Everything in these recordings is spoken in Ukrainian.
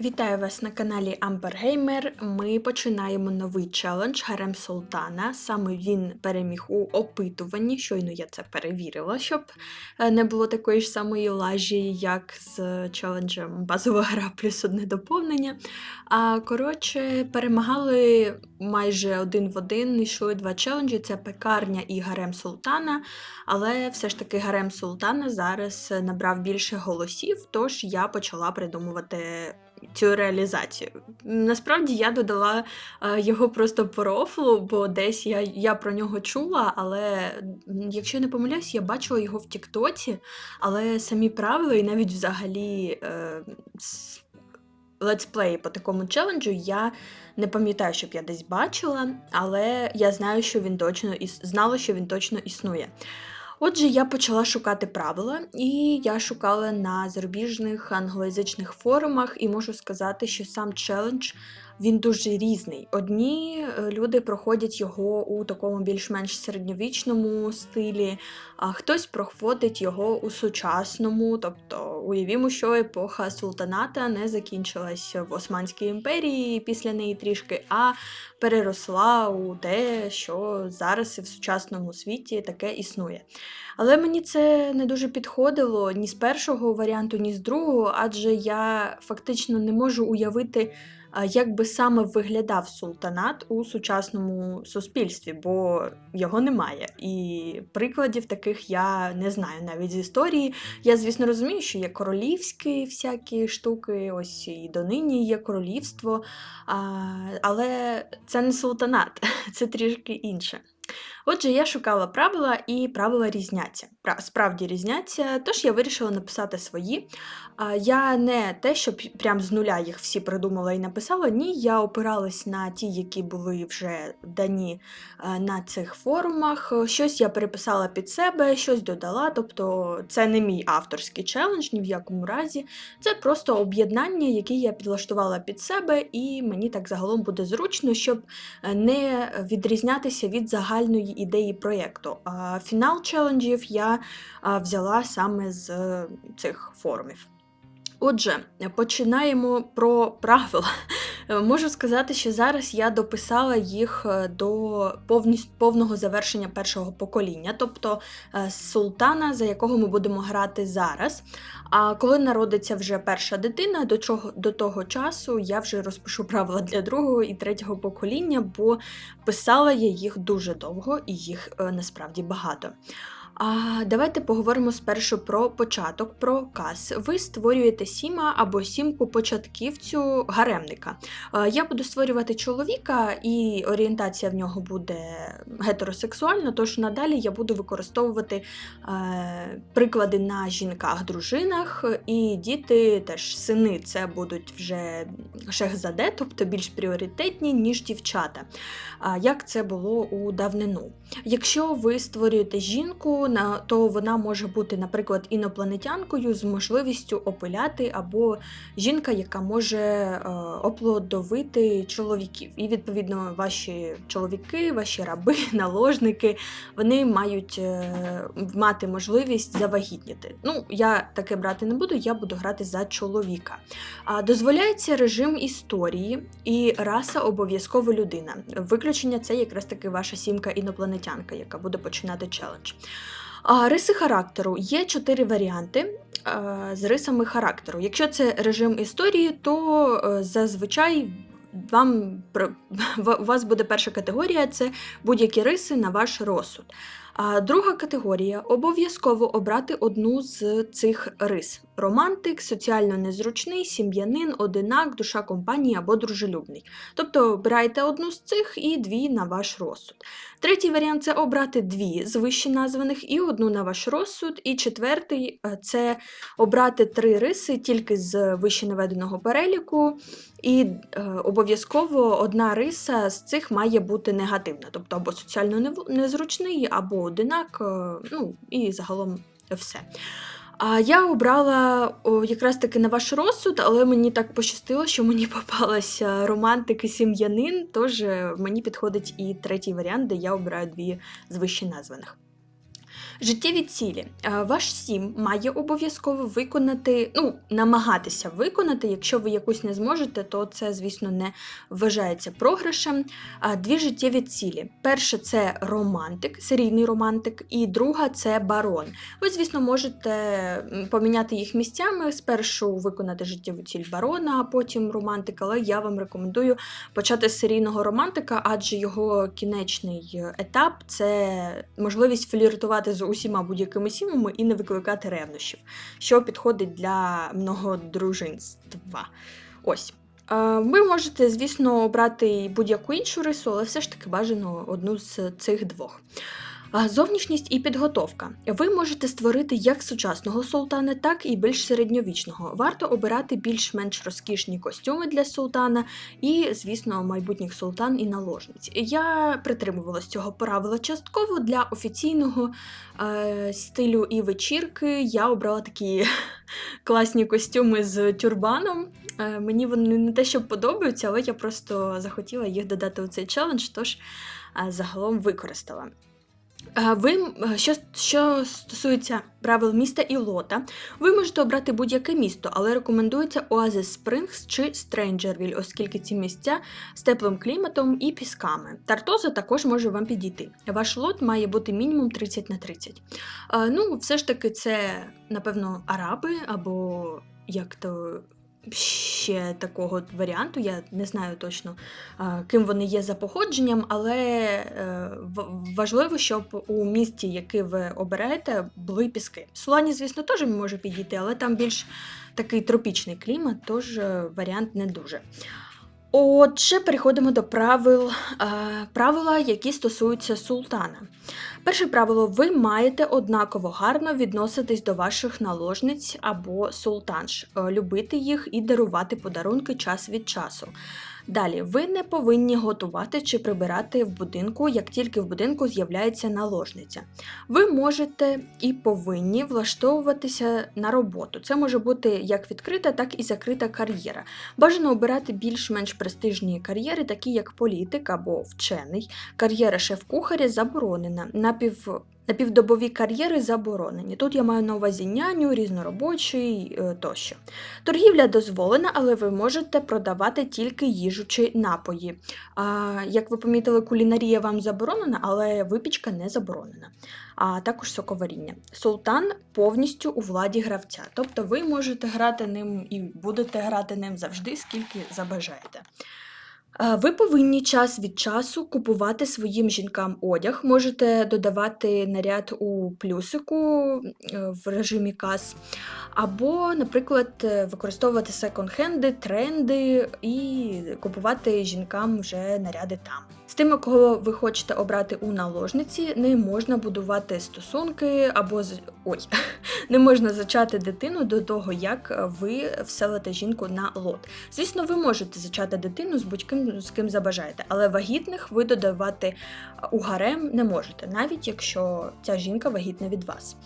Вітаю вас на каналі Gamer. Ми починаємо новий челендж Гарем Султана. Саме він переміг у опитуванні. Щойно я це перевірила, щоб е, не було такої ж самої лажі, як з челенджем базова гра плюс одне доповнення. А коротше, перемагали майже один в один. Йшли два челенджі: це пекарня і Гарем Султана. Але все ж таки Гарем Султана зараз набрав більше голосів, тож я почала придумувати цю реалізацію. Насправді я додала е, його просто по рофлу, бо десь я, я про нього чула, але якщо я не помиляюсь, я бачила його в Тіктоці, але самі правила і навіть взагалі. Е, летсплеї по такому челенджу я не пам'ятаю, щоб я десь бачила, але я знаю, що він точно іс... знала, що він точно існує. Отже, я почала шукати правила, і я шукала на зарубіжних англоязичних форумах, і можу сказати, що сам челендж він дуже різний. Одні е, люди проходять його у такому більш-менш середньовічному стилі, а хтось проходить його у сучасному. Тобто, уявімо, що епоха султаната не закінчилась в Османській імперії після неї трішки, а переросла у те, що зараз і в сучасному світі таке існує. Але мені це не дуже підходило ні з першого варіанту, ні з другого, адже я фактично не можу уявити, як би саме виглядав султанат у сучасному суспільстві, бо його немає. І прикладів таких я не знаю навіть з історії. Я, звісно, розумію, що є королівські всякі штуки, ось і донині є королівство, але це не султанат, це трішки інше. Отже, я шукала правила, і правила різняться. Пра- Справді різняться, тож я вирішила написати свої. Я не те, що прям з нуля їх всі придумала і написала. Ні, я опиралась на ті, які були вже дані на цих форумах. Щось я переписала під себе, щось додала. Тобто, це не мій авторський челендж ні в якому разі. Це просто об'єднання, яке я підлаштувала під себе, і мені так загалом буде зручно, щоб е, не відрізнятися від загальної ідеї проєкту. А фінал челенджів я взяла саме з е, цих форумів. Отже, починаємо про правила. Е, Можу сказати, що зараз я дописала їх е, до повність, повного завершення першого покоління, тобто е, султана, за якого ми будемо грати зараз. А коли народиться вже перша дитина, до, чого, до того часу я вже розпишу правила для другого і третього покоління, бо писала я їх дуже довго і їх насправді багато. А давайте поговоримо спершу про початок, про каз. Ви створюєте сіма або сімку початківцю гаремника. Е, Я буду створювати чоловіка, і орієнтація в нього буде гетеросексуальна, тож надалі я буду використовувати е, приклади на жінках, дружинах, і діти, теж сини, це будуть вже шехзаде, тобто більш пріоритетні, ніж дівчата. Як це було у давнину. Якщо ви створюєте жінку, на- то вона може бути, наприклад, інопланетянкою з можливістю опиляти, або жінка, яка може е, оплодовити чоловіків. І відповідно ваші чоловіки, ваші раби, наложники, вони мають е, мати можливість завагітніти. Ну, я таке брати не буду, я буду грати за чоловіка. А дозволяється режим історії і раса обов'язково людина. Виключення це якраз таки ваша сімка інопланетянка, яка буде починати челендж. Риси характеру є чотири варіанти з рисами характеру. Якщо це режим історії, то е, зазвичай вам у вас буде перша категорія це будь-які риси на ваш розсуд. А друга категорія обов'язково обрати одну з цих рис: романтик, соціально незручний, сім'янин, одинак, душа компанії або дружелюбний. Тобто обирайте одну з цих і дві на ваш розсуд. Третій варіант це обрати дві з вище названих і одну на ваш розсуд. І четвертий е, це обрати три риси тільки з вище наведеного переліку. І е, обов'язково одна риса з цих має бути негативна, тобто або соціально незручний, або одинак, е, ну і загалом все. А я обрала о, якраз таки на ваш розсуд, але мені так пощастило, що мені попалася романтик і сім'янин, тож е, мені підходить і третій варіант, де я обираю дві з вище названих. Життєві цілі. Е, Ваш сім має обов'язково виконати, ну, намагатися виконати. Якщо ви якусь не зможете, то це, звісно, не вважається програшем. Дві життєві цілі. Перша це романтик, серійний романтик, і друга це барон. Ви, звісно, можете поміняти їх місцями. Спершу виконати життєву ціль барона, а потім романтик, але я вам рекомендую почати з серійного романтика, адже його кінечний етап це можливість фліртувати з усіма будь-якими сімами і не викликати ревнощів, що підходить для многодружинства. Ось. Е, Ви можете, звісно, обрати будь-яку іншу рису, але все ж таки бажано одну з цих двох. А, Зовнішність і підготовка. Ви можете створити як сучасного султана, так і більш середньовічного. Варто обирати більш-менш розкішні костюми для султана і, звісно, майбутніх султан і наложниць. Я притримувалась цього правила частково для офіційного е, стилю і вечірки. Я обрала такі класні костюми з тюрбаном. Е, мені вони не те, що подобаються, але я просто захотіла їх додати у цей челендж, тож е, загалом використала. Е, Ви, е, що, що стосується правил міста і лота, ви можете обрати будь-яке місто, але рекомендується Oasis Springs чи Странджервіль, оскільки ці місця з теплим кліматом і пісками. Тартоза також може вам підійти. Ваш лот має бути мінімум 30 на 30. Е, Ну, все ж таки, це, напевно, араби або як то. Ще такого варіанту, я не знаю точно, ким вони є за походженням, але е, важливо, щоб у місті, яке ви оберете, були піски. Сулані, звісно, теж може підійти, але там більш такий тропічний клімат, тож е, варіант не дуже. Отже, переходимо до правил, е, правила, які стосуються султана. Перше правило: ви маєте однаково гарно відноситись до ваших наложниць або султанш, е, любити їх і дарувати подарунки час від часу. Далі, ви не повинні готувати чи прибирати в будинку, як тільки в будинку з'являється наложниця. Ви можете і повинні влаштовуватися на роботу. Це може бути як відкрита, так і закрита кар'єра. Бажано обирати більш-менш престижні кар'єри, такі як політик або вчений. Кар'єра шеф-кухаря заборонена. Напів... Напівдобові кар'єри заборонені. Тут я маю на увазі няню, різноробочий е, тощо. Торгівля дозволена, але ви можете продавати тільки їжу чи напої. А, як ви помітили, кулінарія вам заборонена, але випічка не заборонена. А також соковаріння. Султан повністю у владі гравця. Тобто ви можете грати ним і будете грати ним завжди, скільки забажаєте. Ви повинні час від часу купувати своїм жінкам одяг. Можете додавати наряд у плюсику е, в режимі кас, або, наприклад, е, використовувати секонд-хенди, тренди і купувати жінкам вже наряди там. З тими, кого ви хочете обрати у наложниці, не можна будувати стосунки або з ой, не можна зачати дитину до того, як ви вселите жінку на лот. Звісно, ви можете зачати дитину з будь-ким, з ким забажаєте, але вагітних ви додавати у гарем не можете, навіть якщо ця жінка вагітна від вас.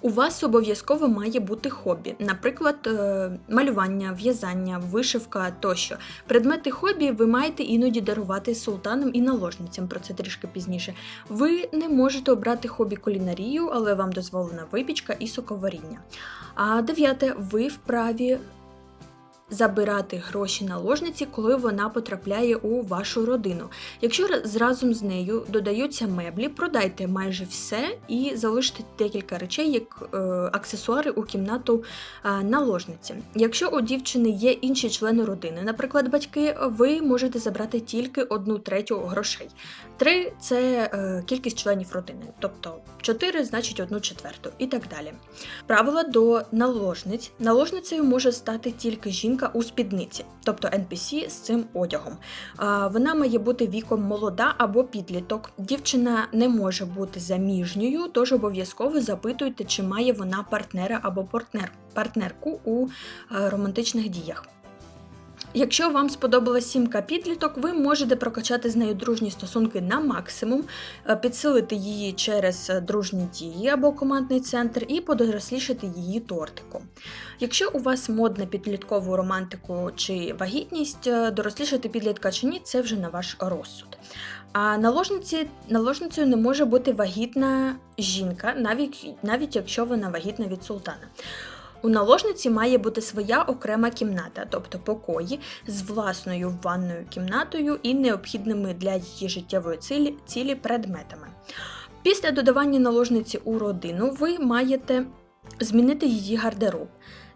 У вас обов'язково має бути хобі, наприклад, е, малювання, в'язання, вишивка тощо. Предмети хобі ви маєте іноді дарувати султанам і наложницям, про це трішки пізніше. Ви не можете обрати хобі кулінарію, але вам дозволена випічка і соковаріння. А дев'яте, ви вправі забирати гроші наложниці, коли вона потрапляє у вашу родину. Якщо ра- зразу з нею додаються меблі, продайте майже все і залиште декілька речей як е, аксесуари у кімнату е, наложниці. Якщо у дівчини є інші члени родини, наприклад, батьки, ви можете забрати тільки одну третю грошей. Три це е, кількість членів родини, тобто чотири значить одну четверту і так далі. Правила до наложниць. Наложницею може стати тільки жінка у спідниці, тобто NPC з цим одягом. Вона має бути віком молода або підліток. Дівчина не може бути заміжньою, тож обов'язково запитуйте, чи має вона партнера або партнер, партнерку у е, романтичних діях. Якщо вам сподобалась сімка підліток, ви можете прокачати з нею дружні стосунки на максимум, е, підсилити її через е, дружні дії або командний центр і подорослішати її тортиком. Якщо у вас мод на підліткову романтику чи вагітність, е, дорослішати підлітка чи ні, це вже на ваш розсуд. А наложниці, наложницею не може бути вагітна жінка, навіть, навіть якщо вона вагітна від султана. У наложниці має бути своя окрема кімната, тобто покої з власною ванною кімнатою і необхідними для її життєвої цілі, цілі предметами. Після додавання наложниці у родину ви маєте змінити її гардероб,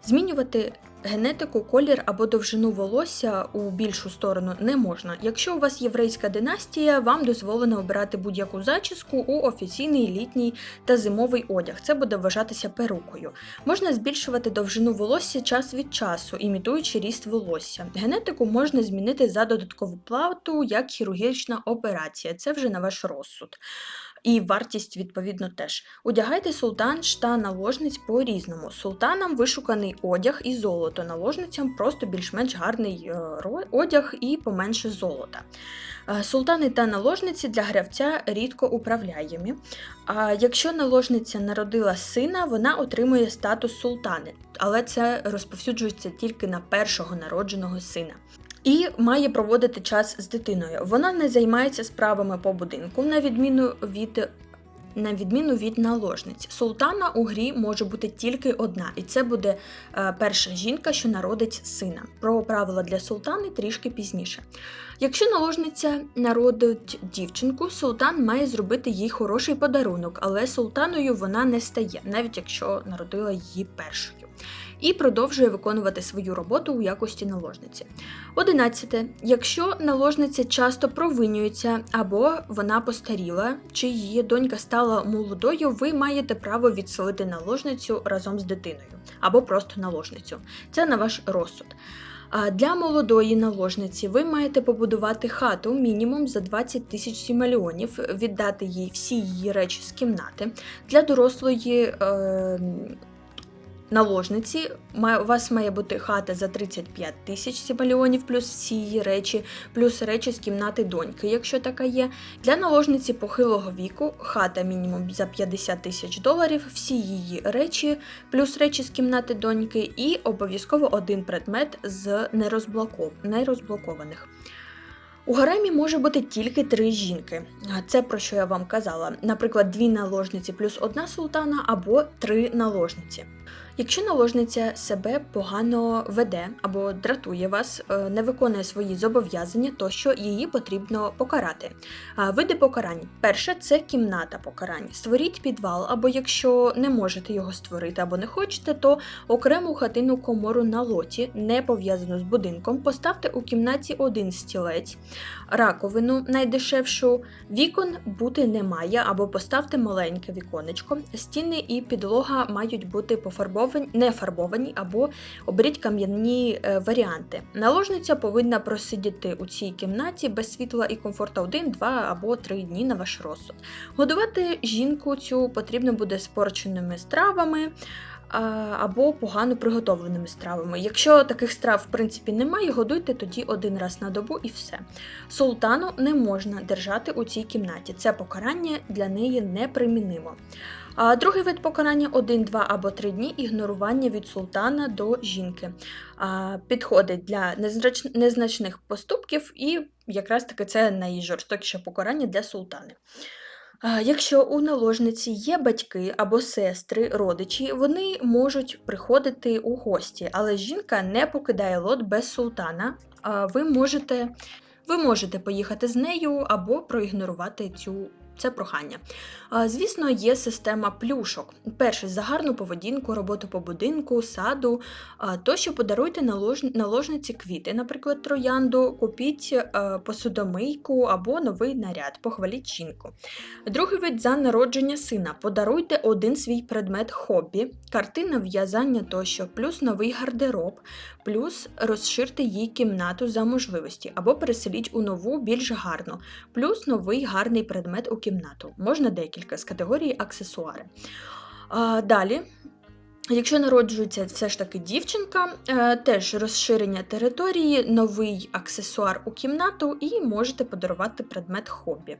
змінювати генетику, колір або довжину волосся у більшу сторону не можна. Якщо у вас єврейська династія, вам дозволено обирати будь-яку зачіску у офіційний літній та зимовий одяг. Це буде вважатися перукою. Можна збільшувати довжину волосся час від часу, імітуючи ріст волосся. Генетику можна змінити за додаткову плату, як хірургічна операція. Це вже на ваш розсуд. І вартість, відповідно, теж. Одягайте султан та наложниць по-різному. Султанам вишуканий одяг і золото, наложницям просто більш-менш гарний е, одяг і поменше золота. Е, Султани та наложниці для гравця рідко управляємі. А якщо наложниця народила сина, вона отримує статус султани, але це розповсюджується тільки на першого народженого сина. І має проводити час з дитиною. Вона не займається справами по будинку, на відміну від. На відміну від наложниць, султана у грі може бути тільки одна, і це буде е, перша жінка, що народить сина. Про правила для султани трішки пізніше. Якщо наложниця народить дівчинку, султан має зробити їй хороший подарунок, але султаною вона не стає, навіть якщо народила її першою. І продовжує виконувати свою роботу у якості наложниці. 11. Якщо наложниця часто провинюється або вона постаріла, чи її донька стала молодою, ви маєте право відселити наложницю разом з дитиною або просто наложницю. Це на ваш розсуд. А Для молодої наложниці ви маєте побудувати хату мінімум за 20 тисяч сімальонів, віддати їй всі її речі з кімнати. Для дорослої е, наложниці у вас має бути хата за 35 тисяч сімальонів, плюс всі її речі, плюс речі з кімнати доньки, якщо така є. Для наложниці похилого віку хата мінімум за 50 тисяч доларів, всі її речі, плюс речі з кімнати доньки, і обов'язково один предмет з нерозблоков... нерозблокованих. У гаремі може бути тільки три жінки. Це про що я вам казала. Наприклад, дві наложниці плюс одна султана або три наложниці. Якщо наложниця себе погано веде або дратує вас, е, не виконує свої зобов'язання, то що її потрібно покарати. Види покарань. Перше це кімната покарань. Створіть підвал, або якщо не можете його створити або не хочете, то окрему хатину комору на лоті, не пов'язану з будинком, поставте у кімнаті один стілець, раковину найдешевшу, вікон бути не має, або поставте маленьке віконечко. Стіни і підлога мають бути пофарбовані, не фарбовані, або оберіть кам'яні е, варіанти. Наложниця повинна просидіти у цій кімнаті без світла і комфорту один, два або три дні на ваш розсуд. Годувати жінку цю потрібно буде спорченими стравами. Або погано приготовленими стравами. Якщо таких страв в принципі немає, годуйте тоді один раз на добу і все. Султану не можна держати у цій кімнаті. Це покарання для неї непримінимо. А другий вид покарання 1, 2 або 3 дні ігнорування від султана до жінки. А, підходить для незначних поступків, і якраз таки це найжорстокіше покарання для султани. Якщо у наложниці є батьки або сестри, родичі, вони можуть приходити у гості, але жінка не покидає лот без султана. Ви можете, ви можете поїхати з нею або проігнорувати цю. Це прохання. Звісно, є система плюшок. Перше за гарну поведінку, роботу по будинку, саду. Тощо подаруйте наложниці квіти, наприклад, троянду, купіть е, посудомийку або новий наряд, похваліть жінку. Другий вид за народження сина. Подаруйте один свій предмет хобі, картина в'язання тощо, плюс новий гардероб, плюс розширте їй кімнату за можливості, або переселіть у нову більш гарну, плюс новий гарний предмет у кімнату. Можна декілька з категорії аксесуари. Далі. Якщо народжується все ж таки дівчинка, е, теж розширення території, новий аксесуар у кімнату і можете подарувати предмет хобі.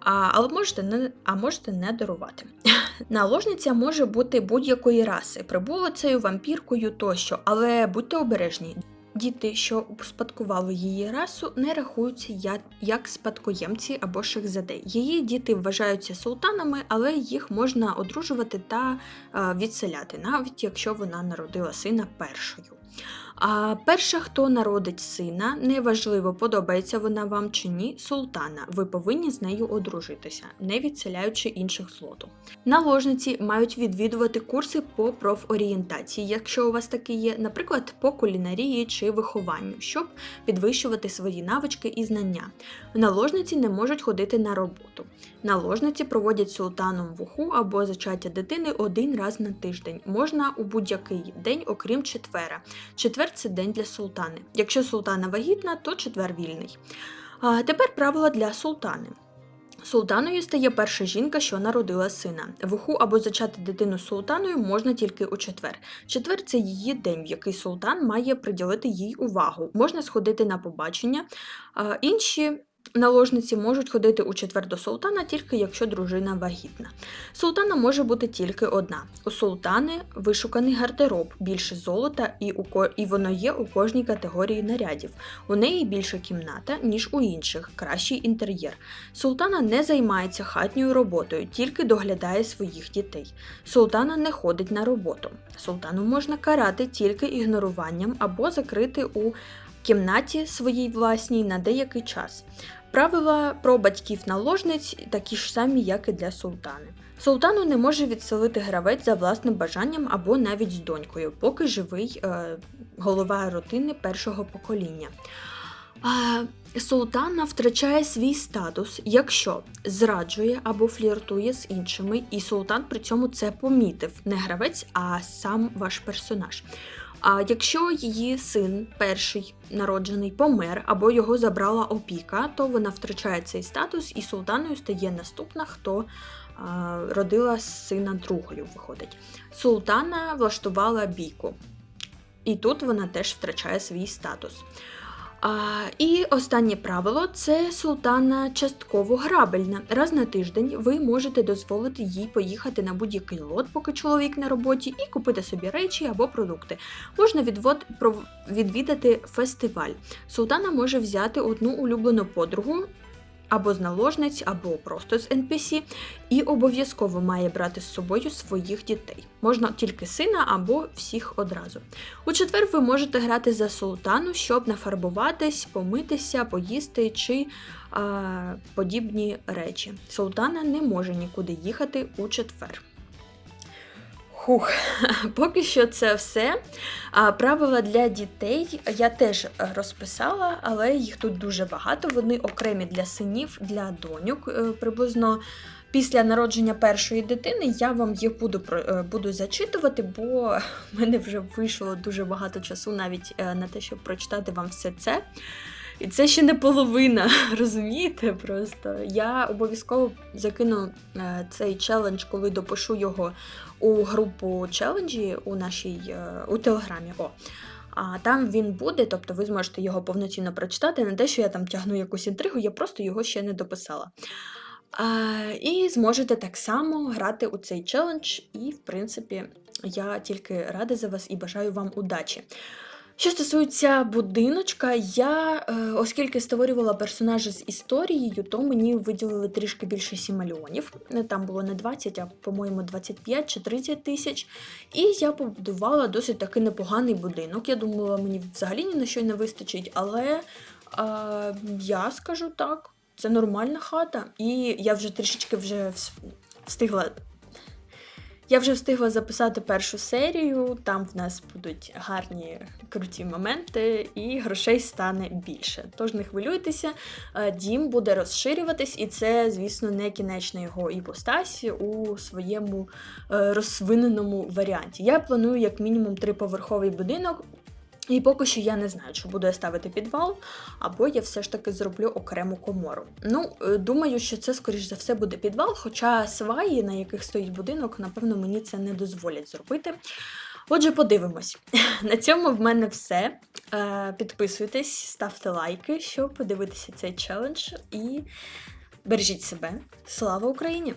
А, але можете не, а можете не дарувати. Наложниця може бути будь-якої раси, прибулицею, вампіркою тощо, але будьте обережні. Діти, що успадкували її расу, не рахуються як, спадкоємці або шахзаде. Її діти вважаються султанами, але їх можна одружувати та е, відселяти, навіть якщо вона народила сина першою. А перша, хто народить сина, неважливо, подобається вона вам чи ні, султана. Ви повинні з нею одружитися, не відселяючи інших злоту. Наложниці мають відвідувати курси по профорієнтації, якщо у вас такі є, наприклад, по кулінарії чи вихованню, щоб підвищувати свої навички і знання. Наложниці не можуть ходити на роботу. Наложниці проводять султаном вуху або зачаття дитини один раз на тиждень. Можна у будь-який день, окрім четвера. Четвер це день для султани. Якщо султана вагітна, то четвер вільний. А тепер правила для султани. Султаною стає перша жінка, що народила сина. Вуху або зачати дитину султаною можна тільки у четвер. Четвер це її день, в який султан має приділити їй увагу. Можна сходити на побачення. Інші Наложниці можуть ходити у четвер до султана тільки якщо дружина вагітна. Султана може бути тільки одна. У султани вишуканий гардероб, більше золота, і у ко... і воно є у кожній категорії нарядів. У неї більша кімната, ніж у інших, кращий інтер'єр. Султана не займається хатньою роботою, тільки доглядає своїх дітей. Султана не ходить на роботу. Султану можна карати тільки ігноруванням або закрити у кімнаті своїй власній на деякий час. Правила про батьків наложниць такі ж самі, як і для султани. Султану не може відселити гравець за власним бажанням або навіть з донькою, поки живий е, голова родини першого покоління. А, Султана втрачає свій статус, якщо зраджує або фліртує з іншими, і султан при цьому це помітив не гравець, а сам ваш персонаж. А якщо її син, перший народжений, помер або його забрала опіка, то вона втрачає цей статус, і султаною стає наступна, хто а, родила сина другою. Виходить. Султана влаштувала бійку, і тут вона теж втрачає свій статус. А, І останнє правило це султана частково грабельна. Раз на тиждень ви можете дозволити їй поїхати на будь-який лот, поки чоловік на роботі, і купити собі речі або продукти. Можна відвод, відвідати фестиваль. Султана може взяти одну улюблену подругу або з наложниць, або просто з NPC, і обов'язково має брати з собою своїх дітей. Можна тільки сина або всіх одразу. У четвер ви можете грати за султану, щоб нафарбуватись, помитися, поїсти чи а, подібні речі. Султана не може нікуди їхати у четвер. Хух, поки що це все. А правила для дітей я теж розписала, але їх тут дуже багато. Вони окремі для синів, для доньок. Е, приблизно після народження першої дитини я вам їх буду е, буду зачитувати, бо в мене вже вийшло дуже багато часу навіть е, на те, щоб прочитати вам все це. І це ще не половина, розумієте? Просто я обов'язково закину цей челендж, коли допишу його у групу челенджі у нашій е, у телеграмі. О. А там він буде, тобто ви зможете його повноцінно прочитати. Не те, що я там тягну якусь інтригу, я просто його ще не дописала. А, І зможете так само грати у цей челендж, і, в принципі, я тільки рада за вас і бажаю вам удачі. Що стосується будиночка, я, е, оскільки створювала персонажа з історією, то мені виділили трішки більше 7 мільйонів. Е, там було не 20, а по-моєму 25 чи 30 тисяч. І я побудувала досить таки непоганий будинок. Я думала, мені взагалі ні на що не вистачить, але а, я скажу так, це нормальна хата. І я вже трішечки вже встигла я вже встигла записати першу серію, там в нас будуть гарні круті моменти, і грошей стане більше. Тож не хвилюйтеся, е, дім буде розширюватись, і це, звісно, не кінечна його іпостасі у своєму е, розвиненому варіанті. Я планую як мінімум триповерховий будинок. І поки що я не знаю, чи буду я ставити підвал, або я все ж таки зроблю окрему комору. Ну, е, думаю, що це, скоріш за все, буде підвал, хоча сваї, на яких стоїть будинок, напевно, мені це не дозволять зробити. Отже, подивимось. На цьому в мене все. Е, Підписуйтесь, ставте лайки, щоб подивитися цей челендж. І бережіть себе. Слава Україні!